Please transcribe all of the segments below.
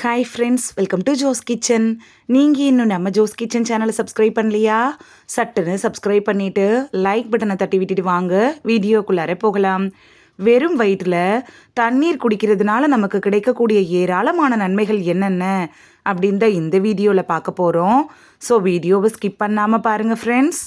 Hi friends welcome to Jo's kitchen நீங்கள் இன்னும் நம்ம ஜோஸ் கிச்சன் சேனலை சப்ஸ்கிரைப் பண்ணலையா? சட்டுன்னு சப்ஸ்கிரைப் பண்ணிவிட்டு லைக் பட்டனை தட்டி விட்டுட்டு வாங்க. வீடியோக்குள்ளார போகலாம். வெறும் வயிற்றில் தண்ணீர் குடிக்கிறதுனால நமக்கு கிடைக்கக்கூடிய ஏராளமான நன்மைகள் என்னென்ன? அப்படின்னு தான் இந்த வீடியோவில் பார்க்க போகிறோம் ஸோ வீடியோவை ஸ்கிப் பண்ணாமல் பாருங்கள் ஃப்ரெண்ட்ஸ்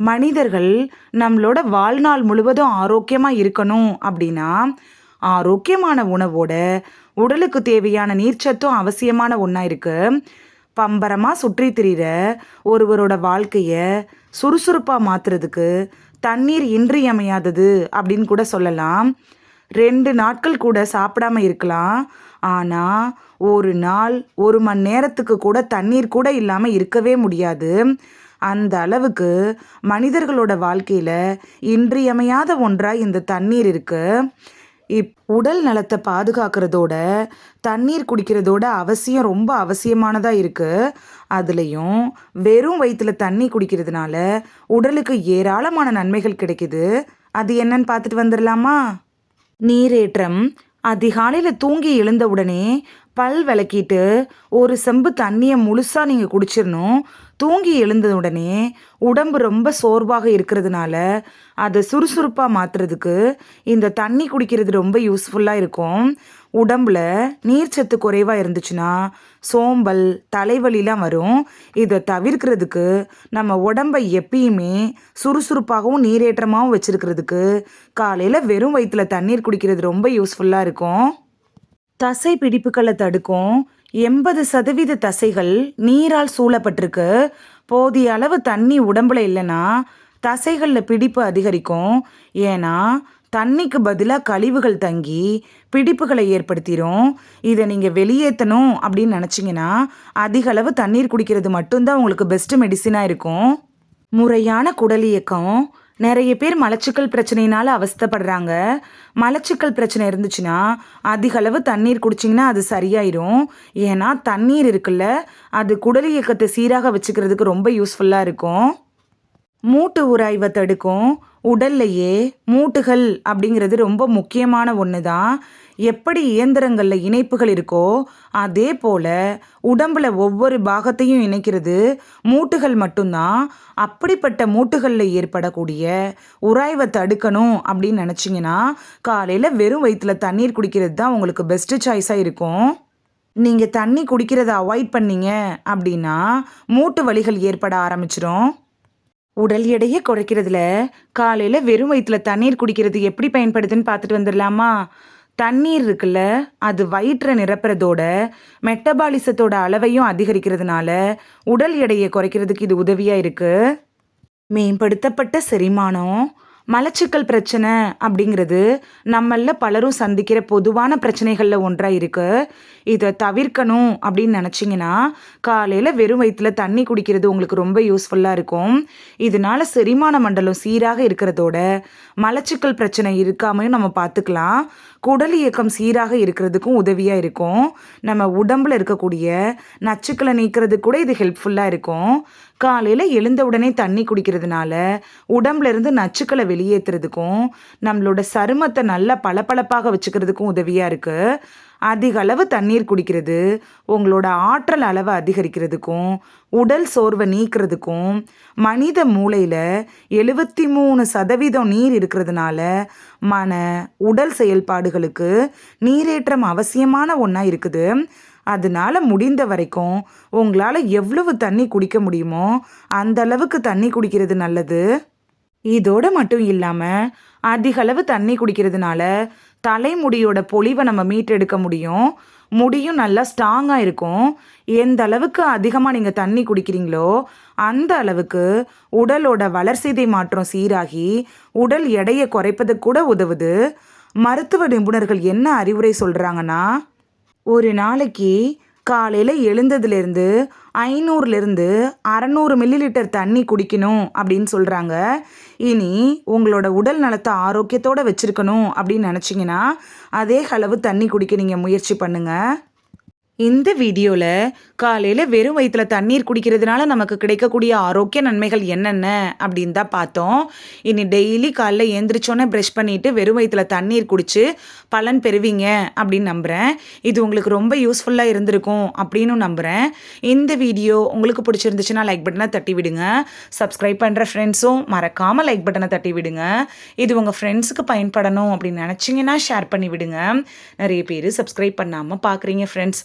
மனிதர்கள் நம்மளோட வாழ்நாள் முழுவதும் ஆரோக்கியமாக இருக்கணும் அப்படின்னா ஆரோக்கியமான உணவோட உடலுக்கு தேவையான நீர்ச்சத்தும் அவசியமான ஒன்றா இருக்குது பம்பரமாக சுற்றி திரிகிற ஒருவரோட வாழ்க்கையை சுறுசுறுப்பாக மாற்றுறதுக்கு தண்ணீர் இன்றியமையாதது அப்படின்னு கூட சொல்லலாம். ரெண்டு நாட்கள் கூட சாப்பிடாம இருக்கலாம். ஆனால் ஒரு நாள் ஒரு மணி நேரத்துக்கு கூட தண்ணீர் கூட இல்லாமல் இருக்கவே முடியாது. அந்த அளவுக்கு மனிதர்களோட வாழ்க்கையில் இன்றியமையாத ஒன்றாக இந்த தண்ணீர் இருக்குது இப் உடல் நலத்தை பாதுகாக்கிறதோட தண்ணீர் குடிக்கிறதோட அவசியம் ரொம்ப அவசியமானதாக இருக்குது அதுலேயும் வெறும் வயிற்றில் தண்ணி குடிக்கிறதுனால உடலுக்கு ஏராளமான நன்மைகள் கிடைக்குது. அது என்னன்னு பார்த்துட்டு வந்துடலாமா நீரேற்றம். அதிகாலையில் தூங்கி எழுந்த உடனே பல் விளக்கிட்டு ஒரு செம்பு தண்ணியை முழுசாக நீங்கள் குடிச்சிடணும் தூங்கி எழுந்த உடனே உடம்பு ரொம்ப சோர்வாக இருக்கிறதுனால அதை சுறுசுறுப்பாக மாற்றுறதுக்கு இந்த தண்ணி குடிக்கிறது ரொம்ப யூஸ்ஃபுல்லாக இருக்கும். உடம்புல நீர்ச்சத்து குறைவாக இருந்துச்சுன்னா சோம்பல் தலைவலிலாம் வரும். இதை தவிர்க்கிறதுக்கு நம்ம உடம்பை எப்பயுமே சுறுசுறுப்பாகவும் நீரேற்றமாகவும் வச்சுருக்கிறதுக்கு காலையில் வெறும் வயிற்றில் தண்ணீர் குடிக்கிறது ரொம்ப யூஸ்ஃபுல்லாக இருக்கும். தசை பிடிப்புகளை தடுக்கும். எண்பது சதவீத தசைகள் நீரால் சூழப்பட்டிருக்கு. போதிய அளவு தண்ணி உடம்புல இல்லைன்னா தசைகளில் பிடிப்பு அதிகரிக்கும். ஏன்னா தண்ணிக்கு பதிலாக கழிவுகள் தங்கி பிடிப்புகளை ஏற்படுத்திடும் இதை நீங்கள் வெளியேற்றணும் அப்படின்னு நினச்சிங்கன்னா அதிக அளவு தண்ணீர் குடிக்கிறது மட்டும்தான் உங்களுக்கு பெஸ்ட்டு மெடிசினாக இருக்கும். முறையான குடல் இயக்கம். நிறைய பேர் மலச்சிக்கல் பிரச்சனையினால அவஸ்தைப்படுறாங்க. மலச்சிக்கல் பிரச்சனை இருந்துச்சுன்னா அதிகளவு தண்ணீர் குடிச்சிங்கன்னா அது சரியாயிரும். ஏன்னா தண்ணீர் இருக்குல்ல அது குடல் இயக்கத்தை சீராக வச்சுக்கிறதுக்கு ரொம்ப யூஸ்ஃபுல்லாக இருக்கும். மூட்டு உராய்வை தடுக்கும். உடல்லையே மூட்டுகள் அப்படிங்கிறது ரொம்ப முக்கியமான ஒன்று தான் எப்படி இயந்திரங்களில் இணைப்புகள் இருக்கோ அதே போல் உடம்பில் ஒவ்வொரு பாகத்தையும் இணைக்கிறது மூட்டுகள் மட்டும்தான். அப்படிப்பட்ட மூட்டுகளில் ஏற்படக்கூடிய உராய்வை தடுக்கணும் அப்படின்னு நினச்சிங்கன்னா காலையில் வெறும் வயிற்றில் தண்ணீர் குடிக்கிறது தான் உங்களுக்கு பெஸ்ட்டு சாய்ஸாக இருக்கும். நீங்கள் தண்ணி குடிக்கிறத அவாய்ட் பண்ணீங்க அப்படின்னா மூட்டு வலிகள் ஏற்பட ஆரம்பிச்சிடும் உடல் எடையை குறைக்கிறதுல காலையில் வெறும் வயிற்றுல தண்ணீர் குடிக்கிறது எப்படி பயன்படுதுன்னு பார்த்துட்டு வந்துடலாமா? தண்ணீர் இருக்குல்ல அது வயிற்றை நிரப்புறதோட மெட்டபாலிசத்தோட அளவையும் அதிகரிக்கிறதுனால உடல் எடையை குறைக்கிறதுக்கு இது உதவியாக இருக்குது மேம்படுத்தப்பட்ட செரிமானம் மலச்சிக்கல் பிரச்சனை அப்படிங்கிறது நம்மள பலரும் சந்திக்கிற பொதுவான பிரச்சனைகளில் ஒன்றாக இருக்குது இதை தவிர்க்கணும் அப்படின்னு நினச்சிங்கன்னா காலையில் வெறும் வயிற்றில் தண்ணி குடிக்கிறது உங்களுக்கு ரொம்ப யூஸ்ஃபுல்லாக இருக்கும். இதனால செரிமான மண்டலம் சீராக இருக்கிறதோட மலச்சிக்கல் பிரச்சனை இருக்காமையும் நம்ம பார்த்துக்கலாம். குடல் இயக்கம் சீராக இருக்கிறதுக்கும் உதவியாக இருக்கும். நம்ம உடம்பில் இருக்கக்கூடிய நச்சுக்களை நீக்கிறதுக்கு கூட இது ஹெல்ப்ஃபுல்லாக இருக்கும். காலையில் எழுந்த உடனே தண்ணி குடிக்கிறதுனால உடம்புல இருந்து நச்சுக்களை வெளியேற்றுறதுக்கும் நம்மளோட சருமத்தை நல்லா பளபளப்பாக வச்சுக்கிறதுக்கும் உதவியாக இருக்குது அதிக அளவு தண்ணீர் குடிக்கிறது. உங்களோட ஆற்றல் அளவை அதிகரிக்கிறதுக்கும் உடல் சோர்வை நீக்கிறதுக்கும் மனித மூளையில் எழுபத்தி மூணு சதவீதம் நீர் இருக்கிறதுனால மன உடல் செயல்பாடுகளுக்கு நீரேற்றம் அவசியமான ஒன்றா இருக்குது. அதனால முடிந்த வரைக்கும் உங்களால் எவ்வளவு தண்ணி குடிக்க முடியுமோ அந்த அளவுக்கு தண்ணி குடிக்கிறது நல்லது. இதோட மட்டும் இல்லாமல் அதிகளவு தண்ணி குடிக்கிறதுனால தலைமுடியோட பொலிவை நம்ம மீட்டெடுக்க முடியும். முடியும் நல்லா ஸ்ட்ராங்காக இருக்கும். எந்த அளவுக்கு அதிகமாக நீங்கள் தண்ணி குடிக்கிறீங்களோ அந்த அளவுக்கு உடலோட வளர்சிதை மாற்றம் சீராகி உடல் எடையை குறைப்பது கூட உதவுது. மருத்துவ நிபுணர்கள் என்ன அறிவுரை சொல்கிறாங்கன்னா ஒரு நாளைக்கு காலையில் எழுந்ததுலேருந்து ஐநூறுலேருந்து அறநூறு மில்லி லிட்டர் தண்ணி குடிக்கணும் அப்படின்னு சொல்கிறாங்க இனி உங்களோட உடல் நலத்தை ஆரோக்கியத்தோடு வச்சுருக்கணும் அப்படின்னு நினச்சிங்கன்னா அதே அளவு தண்ணி குடிக்க நீங்கள் முயற்சி பண்ணுங்கள் இந்த வீடியோவில் காலையில் வெறும் வயிற்றில் தண்ணீர் குடிக்கிறதுனால நமக்கு கிடைக்கக்கூடிய ஆரோக்கிய நன்மைகள் என்னென்ன அப்படின்னு தான் பார்த்தோம். இனி டெய்லி காலைல ஏந்திரிச்சோன்னே ப்ரெஷ் பண்ணிவிட்டு வெறும் வயிற்றில் தண்ணீர் குடித்து பலன் பெறுவீங்க அப்படின்னு நம்புகிறேன் இது உங்களுக்கு ரொம்ப யூஸ்ஃபுல்லாக இருந்திருக்கும் அப்படின்னு நம்புகிறேன் இந்த வீடியோ உங்களுக்கு பிடிச்சிருந்துச்சுன்னா லைக் பட்டனை தட்டி விடுங்க. சப்ஸ்கிரைப் பண்ணுற ஃப்ரெண்ட்ஸும் மறக்காமல் லைக் பட்டனை தட்டி விடுங்க. இது உங்கள் ஃப்ரெண்ட்ஸுக்கு பயன்படணும் அப்படின்னு நினச்சிங்கன்னா ஷேர் பண்ணி விடுங்க. நிறைய பேர் சப்ஸ்கிரைப் பண்ணாமல் பார்க்குறீங்க ஃப்ரெண்ட்ஸ்